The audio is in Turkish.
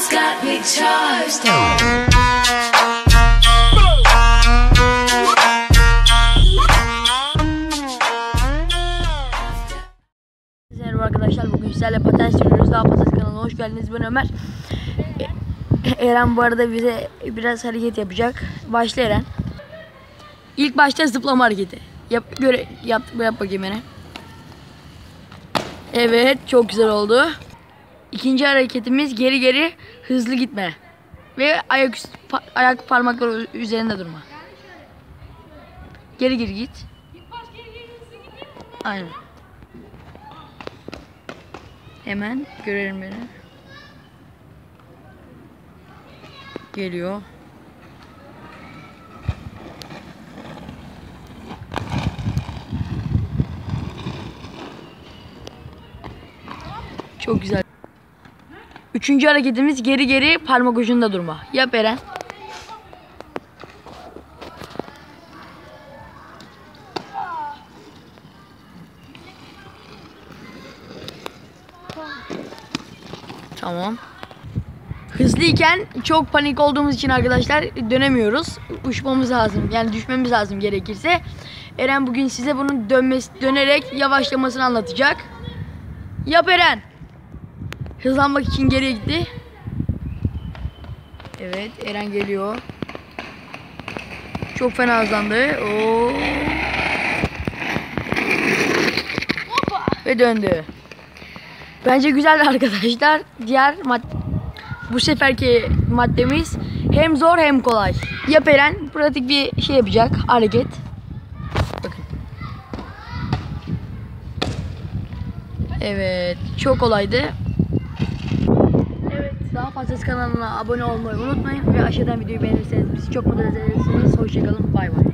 Mama's got me charged. Merhaba arkadaşlar bugün sizlerle paten sürüyoruz. Daha paten kanalına hoş geldiniz. Ben Ömer. E- Eren bu arada bize biraz hareket yapacak. Başla Eren. İlk başta zıplama hareketi. Yap, göre, yap, yap bakayım Eren. Evet çok güzel oldu. İkinci hareketimiz geri geri hızlı gitme. Ve ayak, üst- pa- ayak parmakları üzerinde durma. Geri geri git. Aynen. Hemen görelim beni. Geliyor. Çok güzel. Üçüncü hareketimiz geri geri parmak ucunda durma. Yap Eren. Tamam. Hızlıyken çok panik olduğumuz için arkadaşlar dönemiyoruz. Uçmamız lazım. Yani düşmemiz lazım gerekirse. Eren bugün size bunun dönmesi, dönerek yavaşlamasını anlatacak. Yap Eren. Hızlanmak için geriye gitti. Evet Eren geliyor. Çok fena hızlandı. Oo. Ve döndü. Bence güzel arkadaşlar. Diğer mad bu seferki maddemiz hem zor hem kolay. Yap Eren pratik bir şey yapacak hareket. Bakın. Evet çok kolaydı. Daha fazla kanalına abone olmayı unutmayın ve aşağıdan videoyu beğenirseniz bizi çok mutlu edersiniz. Hoşçakalın bay bay.